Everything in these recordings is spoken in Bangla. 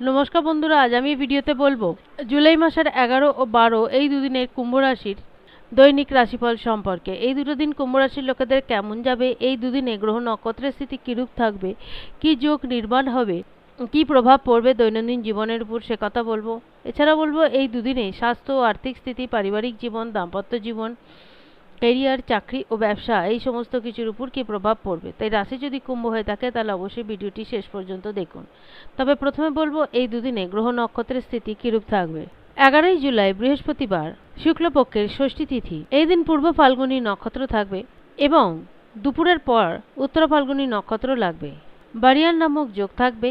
নমস্কার বন্ধুরা, আজ আমি ভিডিওতে বলব, জুলাই মাসের এগারো ও বারো এই দুদিনের কুম্ভ রাশির দৈনিক রাশিফল সম্পর্কে। এই দুটো দিন কুম্ভ রাশির লোকেদের কেমন যাবে, এই দুদিনে গ্রহ নক্ষত্রের স্থিতি কীরূপ থাকবে, কি যোগ নির্মাণ হবে, কি প্রভাব পড়বে দৈনন্দিন জীবনের উপর সে কথা বলব। এছাড়া বলব, এই দুদিনে স্বাস্থ্য, আর্থিক স্থিতি, পারিবারিক জীবন, দাম্পত্য জীবন ক্যারিয়ার চাকরি ও ব্যবসা, এই সমস্ত কিছুর উপর কী প্রভাব পড়বে? তাই রাশি যদি কুম্ভ হয়ে থাকে, তাহলে অবশ্যই ভিডিওটি শেষ পর্যন্ত দেখুন। তবে প্রথমে বলব, এই দুদিনে গ্রহ নক্ষত্রের স্থিতি কিরূপ থাকবে? এগারোই জুলাই, বৃহস্পতিবার, শুক্লপক্ষের ষষ্ঠী তিথি। এই দিন পূর্ব ফাল্গুনী নক্ষত্র থাকবে এবং দুপুরের পর উত্তর ফাল্গুনী নক্ষত্র লাগবে। বারিয়ান নামক যোগ থাকবে।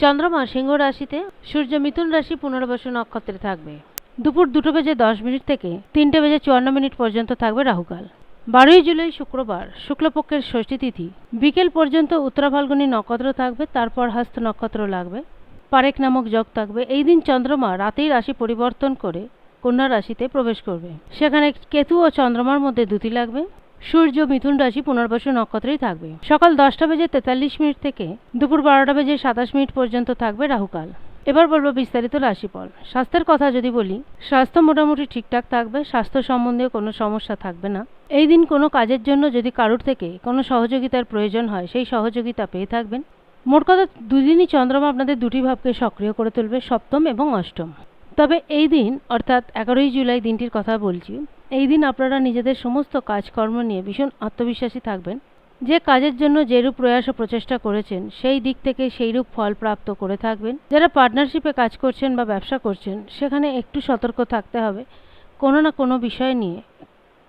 চন্দ্রমা সিংহ রাশিতে, সূর্য মিথুন রাশি পুনর্বসু নক্ষত্রে থাকবে। দুপুর দুটো বেজে দশ মিনিট থেকে তিনটে বেজে চুয়ান্ন মিনিট পর্যন্ত থাকবে রাহুকাল। বারোই জুলাই শুক্রবার, শুক্লপক্ষের ষষ্ঠী তিথি। বিকেল পর্যন্ত উত্তরা ফাল্গুনী নক্ষত্র থাকবে, তারপর হস্ত নক্ষত্র লাগবে। পারেক নামক যোগ থাকবে। এই দিন চন্দ্রমা রাতেই রাশি পরিবর্তন করে কন্যা রাশিতে প্রবেশ করবে। সেখানে কেতু ও চন্দ্রমার মধ্যে দুটি লাগবে। সূর্য মিথুন রাশি পুনর্বসু নক্ষত্রেই থাকবে। সকাল দশটা বেজে তেতাল্লিশ মিনিট থেকে দুপুর বারোটা বেজে সাতাশ মিনিট পর্যন্ত থাকবে রাহুকাল। এবার বলব বিস্তারিত রাশিফল। স্বাস্থ্যের কথা যদি বলি, স্বাস্থ্য মোটামুটি ঠিকঠাক থাকবে, স্বাস্থ্য সম্বন্ধে কোনো সমস্যা থাকবে না। এই দিন কোনো কাজের জন্য যদি কারোর থেকে কোনো সহযোগিতার প্রয়োজন হয়, সেই সহযোগিতা পেয়ে থাকবেন। মোট কথা, দুদিনই চন্দ্রমা আপনাদের দুটি ভাবকে সক্রিয় করে তুলবে, সপ্তম এবং অষ্টম। তবে এই দিন, অর্থাৎ এগারোই জুলাই দিনটির কথা বলছি, এই দিন আপনারা নিজেদের সমস্ত কাজকর্ম নিয়ে ভীষণ আত্মবিশ্বাসী থাকবেন। যে কাজের জন্য যেরূপ প্রয়াস ও প্রচেষ্টা করেছেন, সেই দিক থেকে সেইরূপ ফল প্রাপ্ত করে থাকবেন। যারা পার্টনারশিপে কাজ করছেন বা ব্যবসা করছেন, সেখানে একটু সতর্ক থাকতে হবে, কোনো না কোনো বিষয় নিয়ে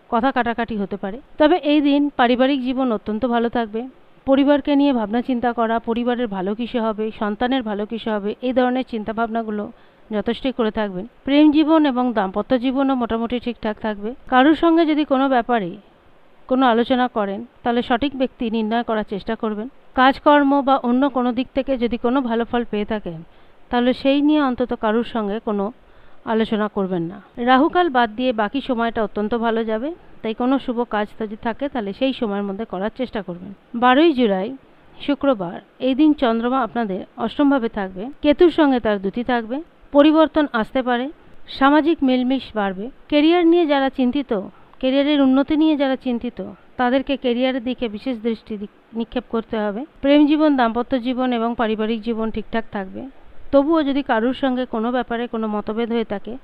কথা কাটাকাটি হতে পারে। তবে এই দিন পারিবারিক জীবন অত্যন্ত ভালো থাকবে। পরিবারকে নিয়ে ভাবনা চিন্তা করা, পরিবারের ভালো কিসে হবে, সন্তানের ভালো কিসে হবে, এই ধরনের চিন্তাভাবনাগুলো যথেষ্টই করে থাকবেন। প্রেম জীবন এবং দাম্পত্য জীবনও মোটামুটি ঠিকঠাক থাকবে। কারোর সঙ্গে যদি কোনো ব্যাপারে কোনো আলোচনা করেন, তাহলে সঠিক ব্যক্তি নির্ণয় করার চেষ্টা করবেন। কাজকর্ম বা অন্য কোনো দিক থেকে যদি কোনো ভালো ফল পেয়ে থাকেন, তাহলে সেই নিয়ে অন্তত কারুর সঙ্গে কোনো আলোচনা করবেন না। রাহুকাল বাদ দিয়ে বাকি সময়টা অত্যন্ত ভালো যাবে, তাই কোনো শুভ কাজ যদি থাকে, তাহলে সেই সময়ের মধ্যে করার চেষ্টা করবেন। বারোই জুলাই, শুক্রবার, এই দিন চন্দ্রমা আপনাদের অষ্টমভাবে থাকবে, কেতুর সঙ্গে তার দুটি থাকবে, পরিবর্তন আসতে পারে, সামাজিক মেলমিশ বাড়বে। কেরিয়ার নিয়ে যারা চিন্তিত কেরিয়ারের উন্নতি নিয়ে যারা চিন্তিত, তাদেরকে কেরিয়ারের দিকে বিশেষ দৃষ্টি নিক্ষেপ করতে হবে। প্রেম জীবন, দাম্পত্য জীবন এবং পারিবারিক জীবন ঠিকঠাক থাকবে। তবুও যদি কারুর সঙ্গে কোনো ব্যাপারে কোনো মতভেদ হয়ে থাকে,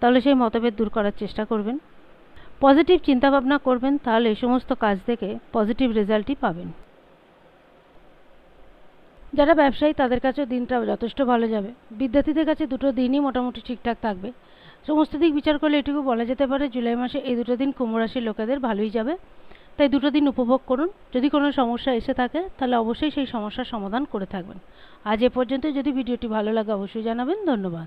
তাহলে সেই মতভেদ দূর করার চেষ্টা করবেন। পজিটিভ চিন্তাভাবনা করবেন, তাহলে এই সমস্ত কাজ থেকে পজিটিভ রেজাল্টই পাবেন। যারা ব্যবসায়ী, তাদের কাছেও দিনটা যথেষ্ট ভালো যাবে। বিদ্যার্থীদের কাছে দুটো দিনই মোটামুটি ঠিকঠাক থাকবে। সমস্ত দিক বিচার করলে এটুকু বলা যেতে পারে জুলাই মাসে এই দুটো দিন কুম্ভ রাশির লোকেদের ভালোই যাবে। তাই দুটো দিন উপভোগ করুন। যদি কোনো সমস্যা এসে থাকে, তাহলে অবশ্যই সেই সমস্যার সমাধান করে থাকবেন। আজ এ পর্যন্ত যদি ভিডিওটি ভালো লাগে, অবশ্যই জানাবেন। ধন্যবাদ।